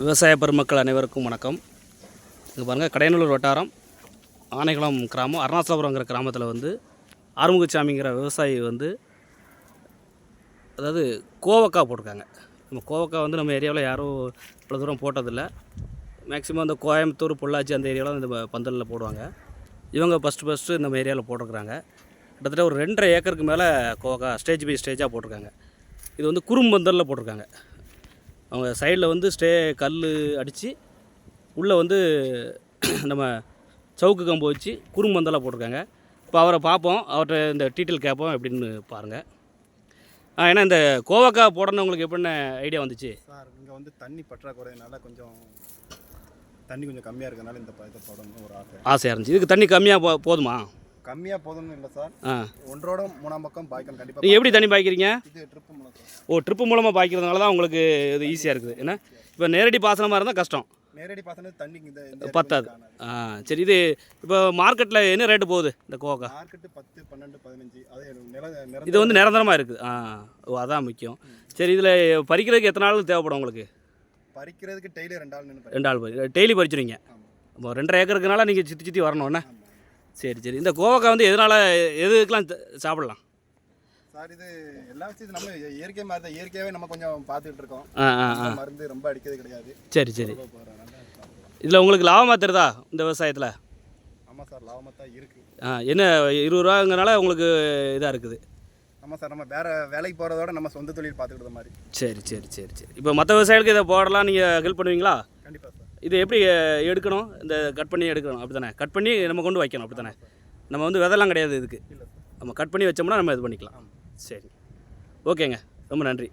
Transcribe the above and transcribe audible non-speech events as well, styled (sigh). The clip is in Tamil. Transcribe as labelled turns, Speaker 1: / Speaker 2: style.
Speaker 1: விவசாய பெருமக்கள் அனைவருக்கும் வணக்கம். இங்கே பாருங்கள் கடையநல்லூர் வட்டாரம் ஆனைகுளம் கிராமம் அருணாச்சலபுரங்கிற கிராமத்தில் வந்து ஆறுமுகசாமிங்கிற விவசாயி வந்து அதாவது கோவக்காய் போட்டிருக்காங்க. நம்ம கோவக்காய் வந்து நம்ம ஏரியாவில் யாரும் இவ்வளோ தூரம் போட்டதில்லை. மேக்ஸிமம் அந்த கோயம்புத்தூர் பொள்ளாச்சி அந்த ஏரியாவில் இந்த பந்தலில் போடுவாங்க. இவங்க ஃபஸ்ட்டு ஃபஸ்ட்டு நம்ம ஏரியாவில் போட்டிருக்கிறாங்க. கிட்டத்தட்ட ஒரு ரெண்டரை ஏக்கருக்கு மேலே கோவக்காய் ஸ்டேஜ் பை ஸ்டேஜாக போட்டிருக்காங்க. இது வந்து குறும்பந்தலில் போட்டிருக்காங்க. அவங்க சைடில் வந்து ஸ்டே கல் அடித்து உள்ளே வந்து (clears throat) நம்ம சவுக்கு கம்பு வச்சு குறும்பந்தலாக போட்டிருக்காங்க. இப்போ அவரை பார்ப்போம். அவர்கிட்ட இந்த டீட்டெயில் கேட்போம் எப்படின்னு பாருங்கள் ஆ ஏன்னா இந்த கோவக்காய் போடணும் உங்களுக்கு எப்படின்னு ஐடியா வந்துச்சு?
Speaker 2: சார் இங்கே வந்து தண்ணி பற்றாக்குறையினால கொஞ்சம் தண்ணி கொஞ்சம் கம்மியாக இருக்கனால இந்த இதை போடணும்னு ஒரு ஆசை.
Speaker 1: ஆசையாக இருந்துச்சு. இதுக்கு தண்ணி கம்மியாக போ போதுமா?
Speaker 2: கம்மியாக போதும்னு இல்லை சார்.
Speaker 1: ஆ.
Speaker 2: ஒன்றோட மூணாம் பக்கம் பாய்க்கணும் கண்டிப்பாக
Speaker 1: நீங்கள் எப்படி தண்ணி பாய்க்கிறீங்க?
Speaker 2: இது சார்
Speaker 1: ஓ ட்ரிப்பு மூலமாக பாய்க்கிறதுனால தான் உங்களுக்கு இது ஈஸியாக இருக்குது. ஏன்னா இப்போ நேரடி பாசனமாக இருந்தால் கஷ்டம்.
Speaker 2: நேரடி பாசனம் தண்ணி இந்த
Speaker 1: பத்தாது. ஆ சரி இது இப்போ மார்க்கெட்டில் என்ன ரேட்டு போகுது இந்த கோவக்காய்
Speaker 2: மார்க்கெட்டு பத்து பன்னெண்டு பதினஞ்சு அது
Speaker 1: இது வந்து நிரந்தரமாக இருக்குது ஆ ஓ அதான் முக்கியம். சரி இதில் பறிக்கிறதுக்கு எத்தனை நாள் தேவைப்படும் உங்களுக்கு?
Speaker 2: பறிக்கிறதுக்கு டெய்லி ரெண்டு ஆள்
Speaker 1: ரெண்டு ஆள் பறி டெய்லி பறிச்சிருவீங்க. இப்போ ரெண்டரை ஏக்கருக்குனால நீங்கள் சுற்றி சுற்றி வரணும் என்ன? சரி சரி. இந்த கோவக்காய் வந்து எதனால் எதுக்கெலாம் சாப்பிடலாம்?
Speaker 2: சார் இது எல்லா விஷயத்தையும் நம்ம இயற்கை மாதிரி தான் இயற்கையாகவே நம்ம கொஞ்சம் பார்த்துட்டு இருக்கோம் மருந்து ரொம்ப அடிக்கிறது கிடையாது.
Speaker 1: சரி சரி. இதில் உங்களுக்கு லாபமாக தருதா இந்த விவசாயத்தில்?
Speaker 2: ஆமாம் சார் லாபமாக தான் இருக்குது
Speaker 1: ஆ என்ன இருபது ரூபாங்கிறனால உங்களுக்கு இதாக இருக்குது?
Speaker 2: ஆமாம் சார் நம்ம வேறு வேலைக்கு போகிறதோட நம்ம சொந்த தொழில் பார்த்துக்கிட்ட மாதிரி.
Speaker 1: சரி சரி சரி சரி. இப்போ மற்ற விவசாயிகளுக்கு இதை போடலாம் நீங்கள் ஹெல்ப் பண்ணுவீங்களா?
Speaker 2: கண்டிப்பாக சார்.
Speaker 1: இது எப்படி எடுக்கணும்? இந்த கட் பண்ணி எடுக்கணும் அப்படி தானே கட் பண்ணி நம்ம கொண்டு வைக்கணும் அப்படி தானே நம்ம வந்து விதெல்லாம் கிடையாது இதுக்கு. நம்ம கட் பண்ணி வச்சோம்னா நம்ம இது பண்ணிக்கலாம். சரி. ஓகேங்க. ரொம்ப நன்றி.